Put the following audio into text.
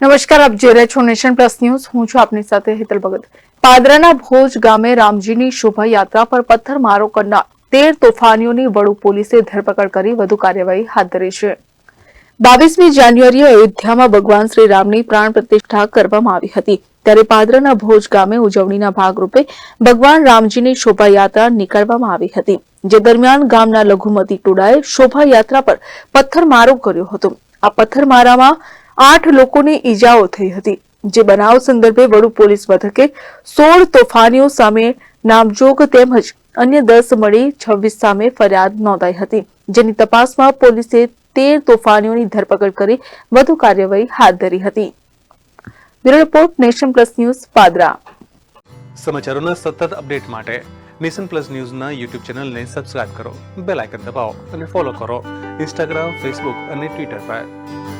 નમસ્કાર, આપ જોઈ રહ્યા છો નેશન પ્લસ ન્યૂઝ. હું છું આપની સાથે હેતલ ભગત. પાદરાના ભોજ ગામે રામજીની શોભાયાત્રા પર પથ્થરમારો કરનાર તેર તોફાનીઓની વડુ પોલીસે ધરપકડ કરી વધુ કાર્યવાહી હાથ ધરી છે. બાવીસમી જાન્યુઆરીએ અયોધ્યામાં ભગવાન શ્રી રામની પ્રાણ પ્રતિષ્ઠા કરવામાં આવી હતી. ત્યારે પાદરાના ભોજ ગામે ઉજવણીના ભાગરૂપે ભગવાન રામજીની શોભાયાત્રા નીકળવામાં આવી હતી, જે દરમિયાન ગામના લઘુમતી ટોળાએ શોભાયાત્રા પર પથ્થરમારો કર્યો હતો. આ પથ્થરમારામાં આઠ લોકોને ઈજાઓ થઈ હતી, જે બનાવ સંદર્ભે વડુ પોલીસ મથકે સોળ તોફાનીઓ સામે નામજોગ તેમજ અન્ય દસ મળી છવ્વીસ સામે ફરિયાદ નોંધાઈ હતી, જેની તપાસમાં પોલીસે તેર તોફાનીઓની ધરપકડ કરી વધુ કાર્યવાહી હાથ ધરી હતી. Bureau report, Nation Plus News, Padra. સમાચારોના સતત અપડેટ માટે નેશન પ્લસ ન્યૂઝના યુટ્યુબ ચેનલને સબસ્ક્રાઇબ કરો, બેલ આઇકન દબાવો અને ફોલો કરો ઇન્સ્ટાગ્રામ, ફેસબુક અને ટ્વિટર પર.